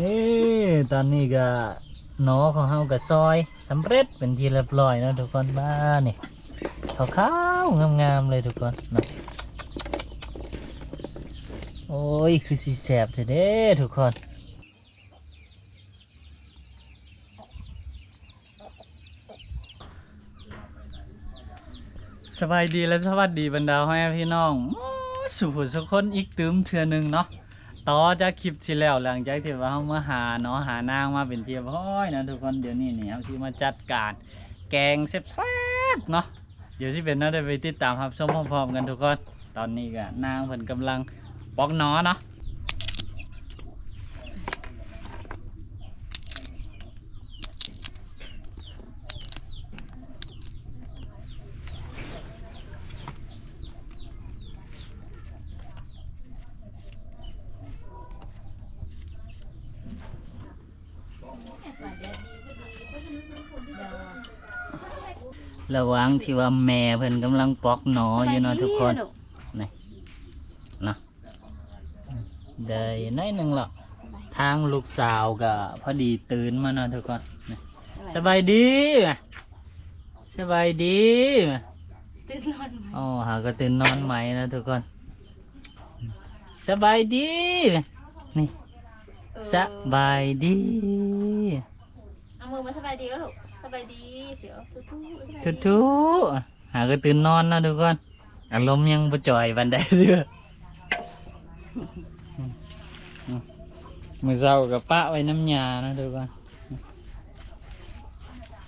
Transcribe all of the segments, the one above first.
นี่ตอนนี้ก็หนอของเฮาก็ซอยสำเร็จเป็นที่เรียบร้อยแล้วทุกคนบ้านนี่ขาวๆงามๆเลยทุกคนนะโอ้ยคือสีแสบเถอะเด้ทุกคนสบายดีและสวัสดีบรรดาพ่อแม่พี่น้อง สุขสุขคนอีกตืมเทือหนึ่งเนาะ ต่อจากคลิปที่แล้วหลังจากที่ว่าเขามาหาเนาะหานางมาเป็นเทียบร้อยนะทุกคนเดี๋ยวนี้นี่เอาที่มาจัดการแกงแซ่บๆเนาะเดี๋ยวที่เป็นน่าได้ไปติดตามครับชมพร้อมๆกันทุกคนตอนนี้ก็นางเพิ่นกำลังปอกหนอเนาะ ระหว่างที่ว่าแม่เพิ่นกำลังปอกหนออยู่เนาะทุกคนนี่เนาะได้น้อยหนึ่งหรอกทางลูกสาวก็พอดีตื่นมาเนาะทุกคนนี่สบายดีไหมสบายดีไหมตื่นนอนไหมอ๋อหาก็ตื่นนอนใหม่นะทุกคน สบายดีไหมนี่เออสบายดีเอามือมาสบายดีก็ลูก สบายดีเสียวทุทุสบายดีทุทุหาก็ตื่นนอนนะทุกคนอารมณ์ยังบ่จ่อยบันไดเรือมือเศร้ากับปะไว้น้ำยานะทุกคน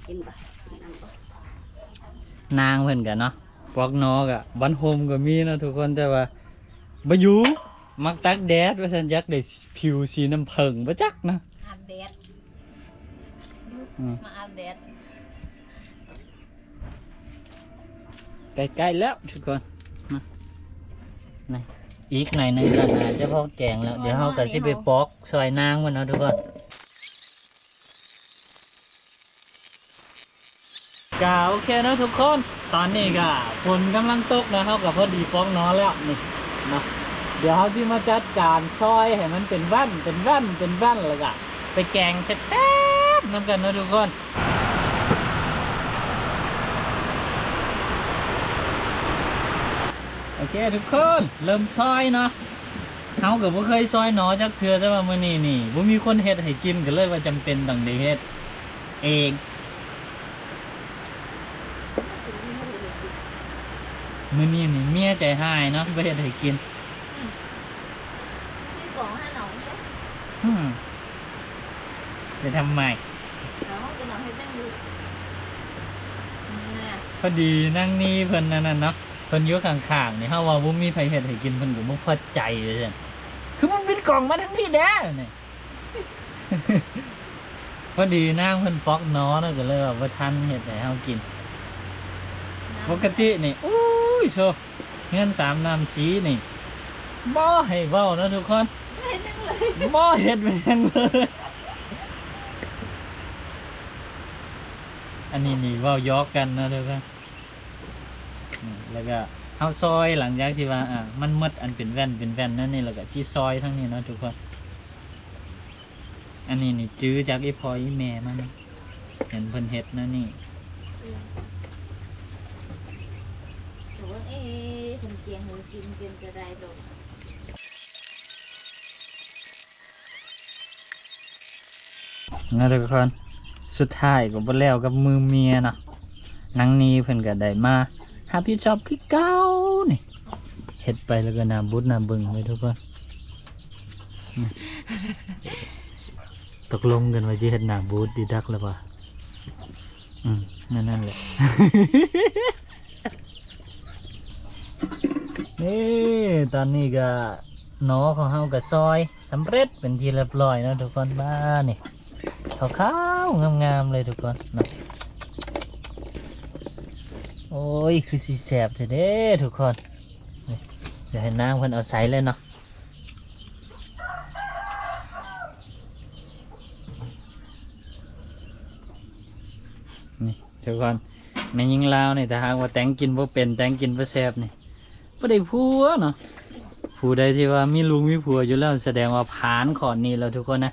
กินบ่กินน้ำบ่นางเพิ่นกันเนาะพวกนอกอะบันโฮมก็มีนะทุกคนแต่ว่าบ่อยู่มักตักแดดว่าสันยักได้ผิวสีน้ำผึ้งบ่จักนะอาบแดดอื มมาอาบแดดใกล้ๆแล้วทุกคนนะนี่อีกหน่อยหนึงก็น่าจะพอแกงแล้ว เดี๋ยวเฮาก็สิไปปอกซอยนางมันเนาะทุกคนก็โอเคเนาะทุกคน ตอนนี้ก็ฝนกำลังตกนะเฮาก็พอดีปอกนอนแล้วนี่เนาะเดี๋ยวเฮาสิมาจัดการซอยให้มันเป็นแว่นเป็นแว่นเป็นแว่นแล้วก็ไปแกงแซ่บๆ นํกันเนาะทุกคนโอเคทุกคนเริ่มซอยเนาะเฮากับบ่เคยซอยหนอจักเทื่อแต่ว่ามื้อนี้นี่บ่มีคนเฮ็ดให้กินก็เลยว่าจำเป็นต้องได้เฮ็ดเองมื้อนี้นี่เมียใจหายเนาะบ่เฮ็ดให้กินที่กล่องให้หนองใช่อืมจะทำไม น้องจะนอนให้ตั้งอยู่น่ะ พอดีนั่งนี่เพิ่นนั่นน่ะเนาะเพิ่นอยู่ข้างๆนี่เฮาว่าบ่มีไผเฮ็ดให้กินเพิ่นก็บ่พอใจเลยซั่นคือมันเป็นกล่องมาทั้งพี่แด้นี่พอดีนางเพิ่นฟอกหน้อเนาะก็เลยว่าบ่ทันเฮ็ดให้เฮากิน ปกตินี่อุ้ยโชว์เงินสามน้ำสีนี่บ่ให้เว้านะทุกคนไม่เห็นจังเลยบ่เฮ็ดแม่นเลย อันนี้นี่เว้ายอกกันนะทุกคนอืมแล้วก็เฮาซอยหลังจากที่ว่าอะมันหมดอันเป็นแว่นเป็นแว่นนั่นนี่แล้วก็จีซอยทั้งนี้เนาะทุกคนอันนี้นี่จื้อจากอีพออีแม่มันเห็นเพิ่นเฮ็ดนะนี่หนูว่าเอ๊ะคนเกียงหนูกินเป็นจะได้ดอกนะทุกคน สุดท้ายก็บ่แล้วกับมือเมียเนาะนังนี้เพิ่นก็ได้มาหาพี่ชอบคือเก่านี่เฮ็ดไปแล้วก็น่าบุญน่าเบิ่งเลยทุกคนตกลงกันว่าจะเฮ็ดหน้าบูดดีดักแล้วป่ะอืมนั่นนั่นแหละ นี่ตอนนี้ก็หนอของเฮาก็ซอยสำเร็จเป็นที่เรียบร้อยแล้วทุกคนบ้านนี่ ขาวๆงามๆเลยทุกคนนะโอ้ยคือสีแสบเถอะเด้ทุกคนเดี๋ยวให้นางเพิ่นเอาใส่เลยเนาะนี่ทุกคนแม่ยิงลาวนี่แต่หากว่าแต่งกินบ่เป็นแต่งกินบ่แซ่บนี่บ่ได้ผัวเนาะผู้ใดที่ว่ามีลูกมีผัวอยู่แล้วแสดงว่าผ่านขอนนี้แล้วทุกคนนะ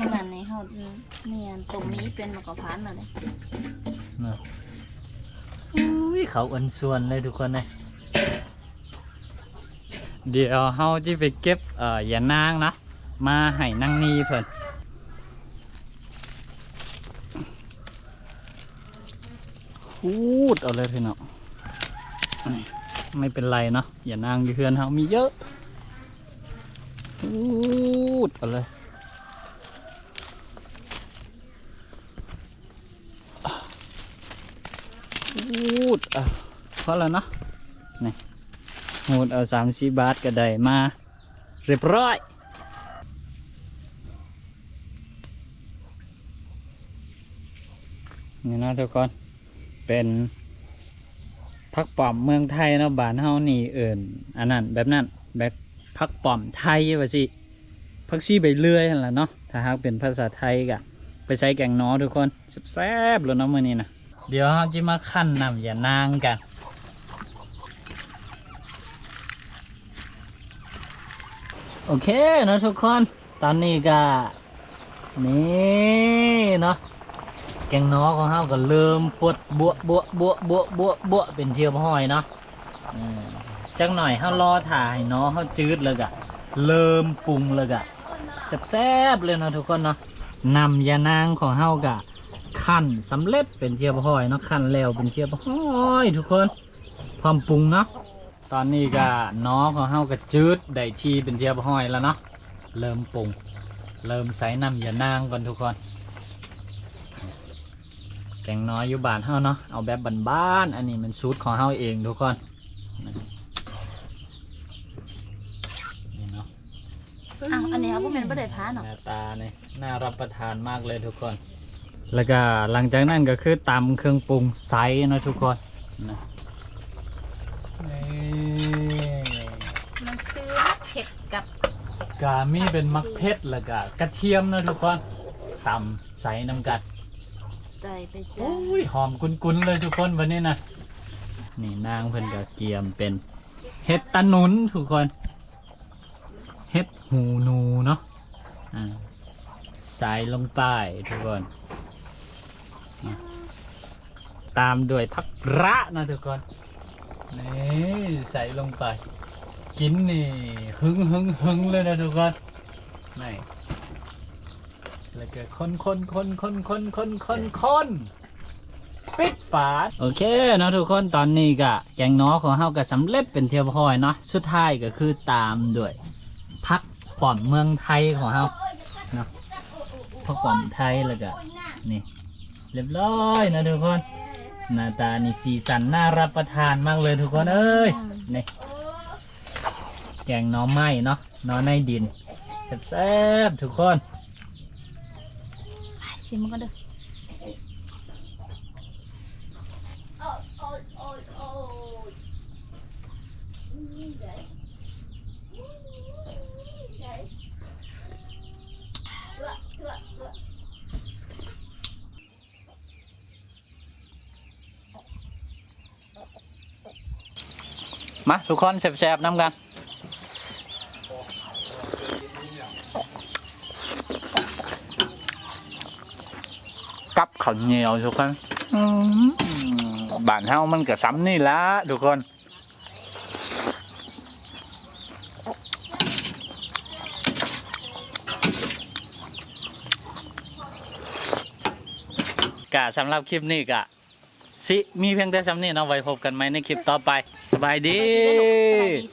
นี่ขนาดนี้เขาเนี่ยตรงนี้เป็นมากกว่าพันเลยนะอุ้ยเขาอันส่วนเลยทุกคนนะเดี๋ยวเฮาจะไปเก็บเอ่ออย่านางนะมาให้นั่งนีเพิ่นพูดเอาเลยพี่น้องนี่ไม่เป็นไรเนาะอย่านางอยู่เพื่อนเฮามีเยอะพูดเอาเลย พูดอะพอแล้วเนาะนี่หูดเอาสามสี่บาทก็ได้มา เรียบร้อยนี่นะทุกคนเป็นพักป่อมเมืองไทยเนาะบ้านเฮานี่เอิ่นอันนั้นแบบนั้นแบบพักป่อมไทยว่าสิพักชีใบเลื่อยนั่นแหละเนาะถ้าหากเป็นภาษาไทยก็ไปใช้แกงน้อทุกคนแซ่บๆเลยเนาะมื้อนี้นะ เดี๋ยวเราจะมาขั้นน้ำอย่านางกัน โอเคเนาะทุกคน ตอนนี้ก็นี่เนาะแกงน้อของเฮาก็เริ่มปวดบวบวบวบวบวบวเป็นเชียวห้อยเนาะจักหน่อยเฮารอถ่ายเนาะเฮาจืดเลยกะเริ่มปรุงเลยกะแซ่บๆเลยเนาะทุกคนเนาะนำยานางของเฮากะ ขั้นสำเร็จเป็นเชียวห้อยเนาะขั้นแล้วเป็นเชียวห้อยทุกคนพร้อมปรุงเนาะตอนนี้ก็น้อของเฮาก็จืดได้ที่เป็นเชียวห้อยแล้วเนาะเริ่มปรุงเริ่มใส่น้ำยานางก่อนทุกคนแกงน้อยอยู่บ้านเฮาเนาะเอาแบบบ้านๆอันนี้มันสูตรของเฮาเองทุกคนนี่เนาะอ้าวอันนี้เขาเป็นประเด็พันหเนาะน้าตาเนี่ยน่ารับประทานมากเลยทุกคน แล้วก็หลังจากนั้นก็คือตำเครื่องปรุงไซส์เนาะทุกคนนะนี่มันคือเผ็ดกับกามีเป็นมักเพชรแล้วก็กระเทียมเนาะทุกคนตำใส่น้ำกัดใส่ไปจ้าโอ้ยหอมกุนๆเลยทุกคนวันนี้นะนี่นางเพิ่นก็เกียมเป็นเห็ดตะหนุนทุกคน เห็ดหูหนูเนาะอ่าใส่ลงไปทุกคนอะ ตามด้วยผักระนะทุกคนนี่ใส่ลงไป กินนี่หึงหึงหึงเลยนะทุกคนนี่แล้วก็คนคนคนคนคนคนคนคนปิดฝาโอเคเนาะทุกคนตอนนี้ก็แกงน้อของเฮาก็สำเร็จเป็นเทียบพอยเนาะสุดท้ายก็คือตามด้วยพักป่อมเมืองไทยของเฮาเนาะพักป่อมไทยแล้วก็นี่ เรียบร้อยนะทุกคนหน้าตานี่สีสันน่ารับประทานมากเลยทุกคนเอ้ยนี่แกงหน้อไม้เนาะหน้อในดินแซ่บๆทุกคนไปชิมมันก็เด้อ มาทุกคนแซ่บๆน้ำกันกับข้าวเหนียวทุกคนบ้านเฮามันก็ซ้ำนี่ละทุกคนกะสำหรับคลิปนี้กะ สิมีเพียงแต่สำนี้เราไว้พบกันไหมในคลิปต่อไป สบายดีสบายดี